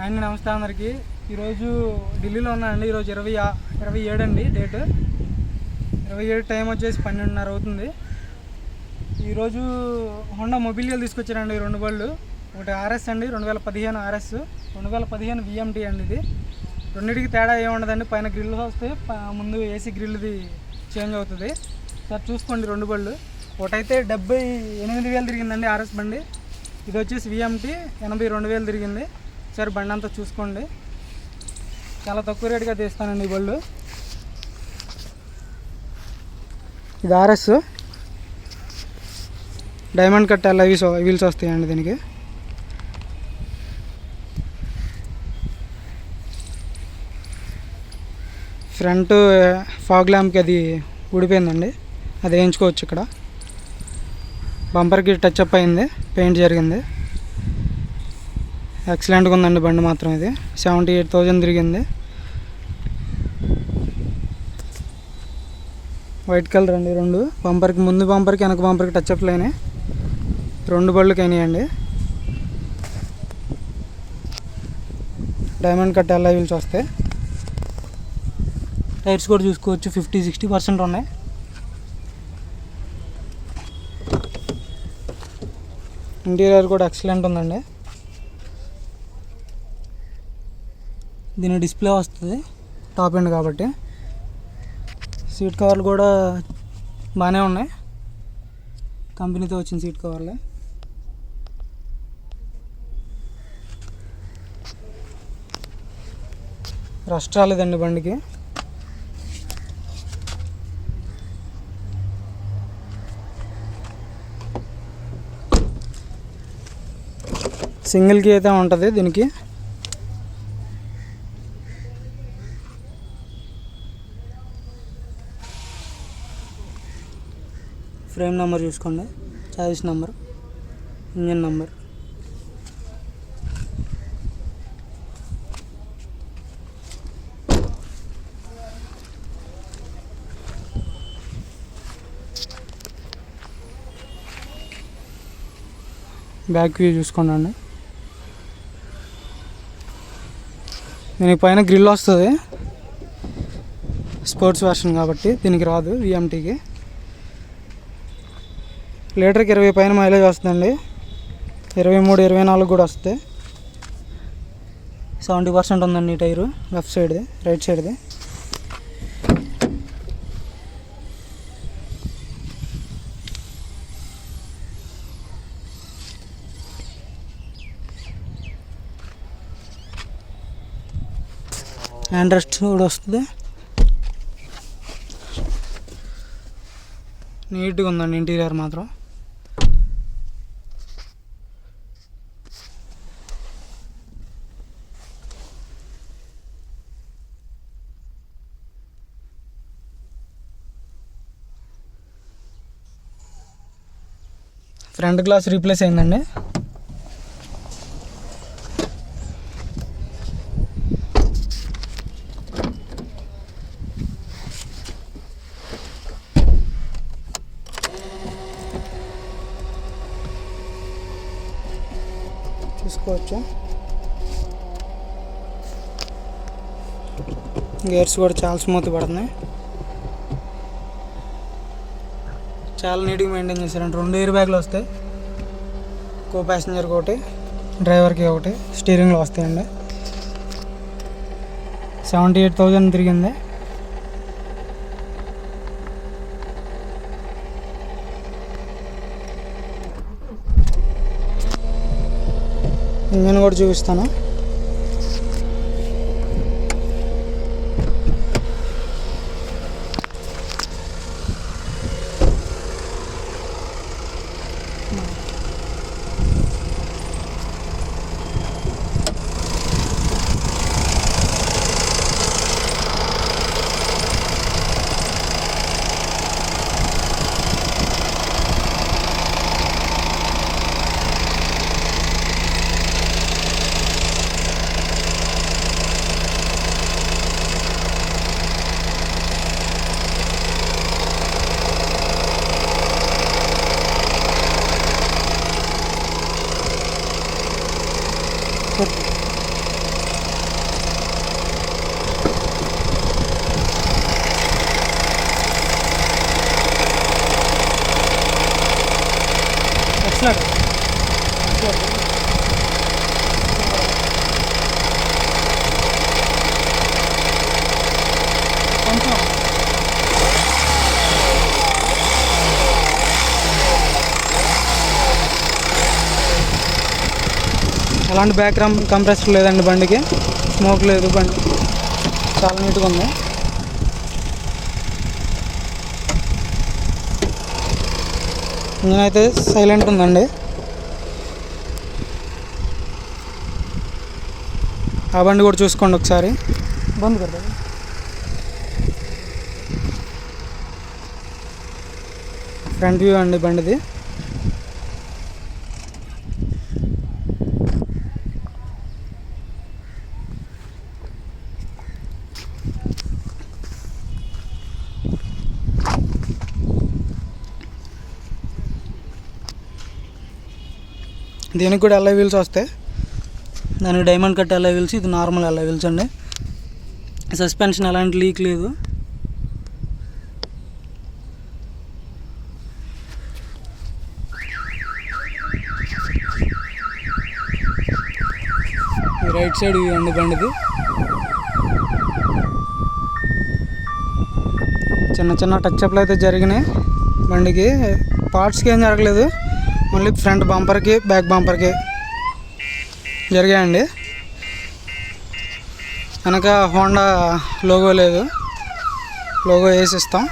And నమస్తే అందరికి. ఈరోజు ఢిల్లీలో ఉన్నానండి. ఈరోజు ఇరవై ఇరవై ఏడు అండి డేట్. ఇరవై ఏడు టైం వచ్చేసి పన్నెండున్నర అవుతుంది. ఈరోజు హోండా మొబిలియల్ తీసుకొచ్చారండి రెండు బళ్ళు. ఒకటి ఆర్ఎస్ అండి రెండు వేల పదిహేను ఆర్ఎస్. రెండు వేల పదిహేను విఎంటీ అండి ఇది. రెండింటికి తేడా ఏముండదండి పైన గ్రిల్ వస్తే ముందు ఏసీ గ్రిల్ది చేంజ్ అవుతుంది. సార్ చూసుకోండి రెండు బళ్ళు. ఒకటైతే డెబ్బై ఎనిమిది వేలు తిరిగిందండి ఆర్ఎస్ బండి. ఇది వచ్చేసి విఎంటీ ఎనభై రెండు వేలు తిరిగింది. సరే బండి అంతా చూసుకోండి. చాలా తక్కువ రేటుగా తీస్తానండి ఈ బళ్ళు. ఇది ఆర్ఎస్. డైమండ్ కట్ అలా వీల్స్ వీల్స్ వస్తాయండి దీనికి. ఫ్రంట్ ఫాగ్ ల్యాంప్కి అది ఊడిపోయిందండి. అది వేయించుకోవచ్చు ఇక్కడ. బంపర్కి టచ్ అప్ అయింది పెయింట్ జరిగింది. ఎక్సలెంట్గా ఉందండి బండి మాత్రం ఇది. సెవెంటీ ఎయిట్ థౌజండ్ తిరిగింది. వైట్ కలర్ అండి రెండు. బంపర్కి ముందు బంపర్కి వెనక బంపర్కి టచ్ అప్ రెండు బళ్ళకి అయినాయండి డైమండ్ కట్ ఎల్ఐ వీల్స్ వస్తాయి టైర్స్ కూడా చూసుకోవచ్చు. ఫిఫ్టీ సిక్స్టీ పర్సెంట్ ఉన్నాయి. ఇంటీరియర్ కూడా ఎక్సలెంట్ ఉందండి. దీని డిస్ప్లే వస్తుంది టాప్ ఎండ్ కాబట్టి. సీట్ కవర్లు కూడా బాగానే ఉన్నాయి. కంపెనీతో వచ్చిన సీట్ కవర్లే. రష్ రాలేదండి బండికి. సింగిల్కి అయితే ఉంటుంది దీనికి. ఫ్రేమ్ నెంబర్ చూసుకోండి. Choice number engine number. Back view చూసుకోండి అండి. దీనికి పైన గ్రిల్ వస్తుంది. స్పోర్ట్స్ వెర్షన్ కాబట్టి దీనికి రాదు విఎంటీకి లీటర్కి ఇరవై పైన మైలేజ్ వస్తుందండి. ఇరవై మూడు ఇరవై నాలుగు కూడా వస్తుంది సెవెంటీ పర్సెంట్ ఉందండి ఈ టైరు లెఫ్ట్ సైడ్ది రైట్ సైడ్ది. హ్యాండ్ రెస్ట్ కూడా వస్తుంది. నీట్గా ఉందండి ఇంటీరియర్ మాత్రం. ఫ్రంట్ గ్లాస్ రీప్లేస్ అయిందండి. చూసుకోవచ్చు. గేర్స్ కూడా చాలా స్మూత్ పడుతున్నాయి. చాలా నీట్గా మెయింటైన్ చేశారండి. రెండు ఎయిర్ బ్యాగ్లు వస్తాయి. కో ప్యాసింజర్కి ఒకటి డ్రైవర్కి ఒకటి స్టీరింగ్లో వస్తాయండి. సెవెంటీ ఎయిట్ థౌజండ్ తిరిగింది. ఇంజన్ కూడా చూపిస్తాను. చేస్తున్నారు అలాంటి బ్యాక్ కంప్రెసర్ లేదండి బండికి. స్మోక్ లేదు బండి. చాలా నీట్గా ఉంది. ఇంజన్ అయితే సైలెంట్ ఉందండి. ఆ బండి కూడా చూసుకోండి ఒకసారి. బంద్ కదా ఫ్రంట్ వ్యూ అండి బండిది. దీనికి కూడా ఎల్ఐ వీల్స్ వస్తాయి. దానికి డైమండ్ కట్ ఎల్ఐ వీల్స్ ఇది నార్మల్ ఎల్ఐ వీల్స్ అండి. సస్పెన్షన్ ఎలాంటి లీక్ లేదు. రైట్ సైడ్ వ్యూ అండి బండిది. చిన్న చిన్న టచ్ అప్లు అయితే జరిగినాయి. బండికి పార్ట్స్కి ఏం జరగలేదు. ఓన్లీ ఫ్రంట్ బంపర్కి బ్యాక్ బంపర్కి జరిగాయండి. వెనక హోండా లోగో లేదు. లోగో వేసిస్తాం.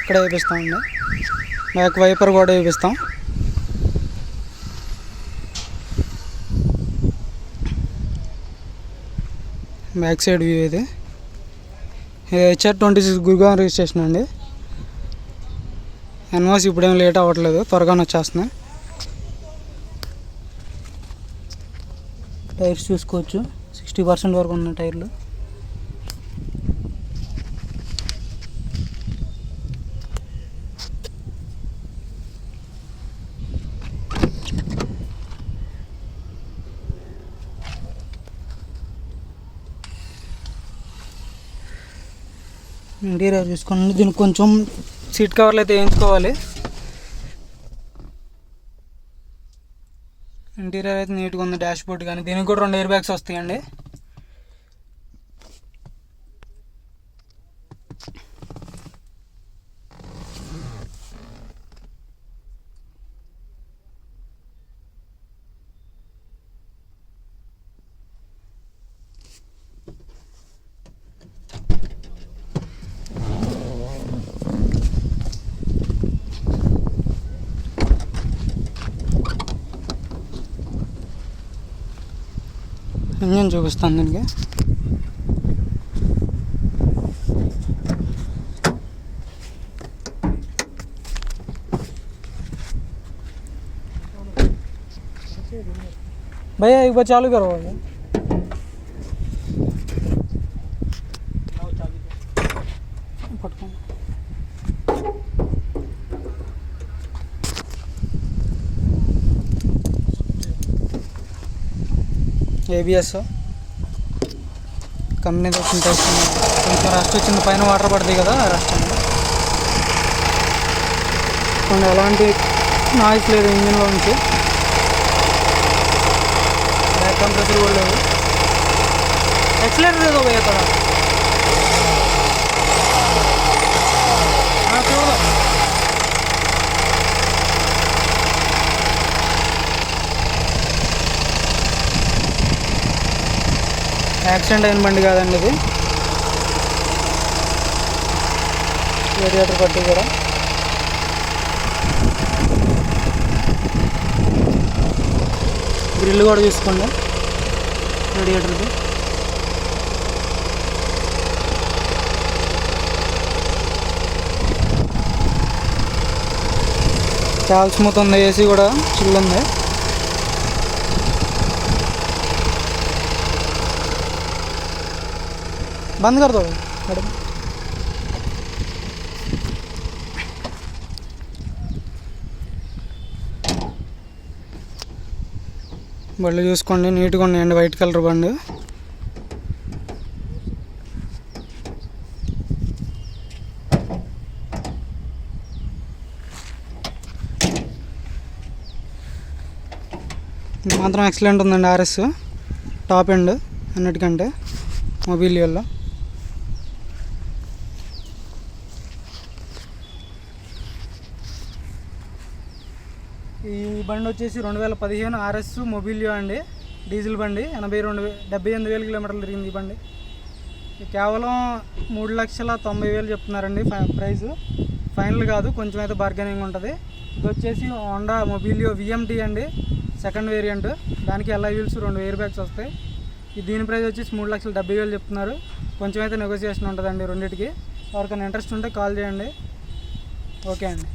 ఇక్కడ వేపిస్తామండి బ్యాక్ వైపర్ కూడా వేపిస్తాం. బ్యాక్ సైడ్ వ్యూ ఇది. H R twenty six Gurugram registration అండి. ఎన్వాస్ ఇప్పుడేం లేట్ అవ్వట్లేదు త్వరగానే వచ్చేస్తున్నాయి. టైర్స్ చూసుకోవచ్చు సిక్స్టీ పర్సెంట్ వరకు ఉన్నాయి టైర్లు. ఇంటీరియర్ చూసుకోండి దీనికి కొంచెం సీట్ కవర్లు అయితే వేయించుకోవాలి. ఇంటీరియర్ అయితే నీట్గా ఉంది డాష్ బోర్డ్ కానీ. దీనికి కూడా రెండు ఎయిర్ బ్యాగ్స్ వస్తాయండి. ಇನ್ನೇನು ಜೋಗಿಸ್ತಾನೆ दिन भैया एक बार चालू करो। भैया ఏబిఎస్ కంపెనీ తెచ్చిన టెస్ట్ కొంచెం రస్ట్ వచ్చింది. పైన వాటర్ పడుతుంది కదా రస్ట్ అండి కొన్ని ఎలాంటి నాయిస్ లేదు ఇంజిన్లో నుంచి. బ్యాక్ కంప్రెసర్ కూడా లేదు. ఎక్సలేటర్ లేదు భయ్య యాక్సిడెంట్ అయిన బండి కాదండి ఇది. వేరియేటర్ పట్టి కూడా. గ్రిల్ కూడా చూసుకోండి. రేడియేటర్ది. చాలా స్మూత్ ఉంది ఏసీ కూడా చిల్లుంది बंद कर दो मैडम బండి చూసుకోండి నీట్గా ఉన్నాయండి వైట్ కలర్ బండి ఇది మాత్రం ఎక్సలెంట్ ఉందండి ఆర్ఎస్ టాప్ ఎండ్ అన్నిటికంటే మొబిలియోలో ఈ బండి వచ్చేసి రెండు వేల పదిహేను ఆర్ఎస్ మొబిలియో అండి. డీజిల్ బండి. ఎనభై రెండు వే డెబ్బై ఎనిమిది వేల కిలోమీటర్లు తిరిగింది ఈ బండి. కేవలం మూడు లక్షల తొంభై వేలు చెప్తున్నారండి ప్రైస్. ఫైనల్ కాదు కొంచెం అయితే బార్గెనింగ్ ఉంటుంది. ఇది వచ్చేసి Honda Mobilio V M T అండి. సెకండ్ వేరియంట్ దానికి ఎల్ఐ వీల్స్ రెండు ఎయిర్ బ్యాగ్స్ వస్తాయి. దీని ప్రైస్ వచ్చేసి మూడు లక్షల డెబ్బై వేలు చెప్తున్నారు. కొంచెం అయితే నెగోసియేషన్ ఉంటుందండి రెండింటికి. ఎవరికైనా ఇంట్రెస్ట్ ఉంటే కాల్ చేయండి. ఓకే అండి.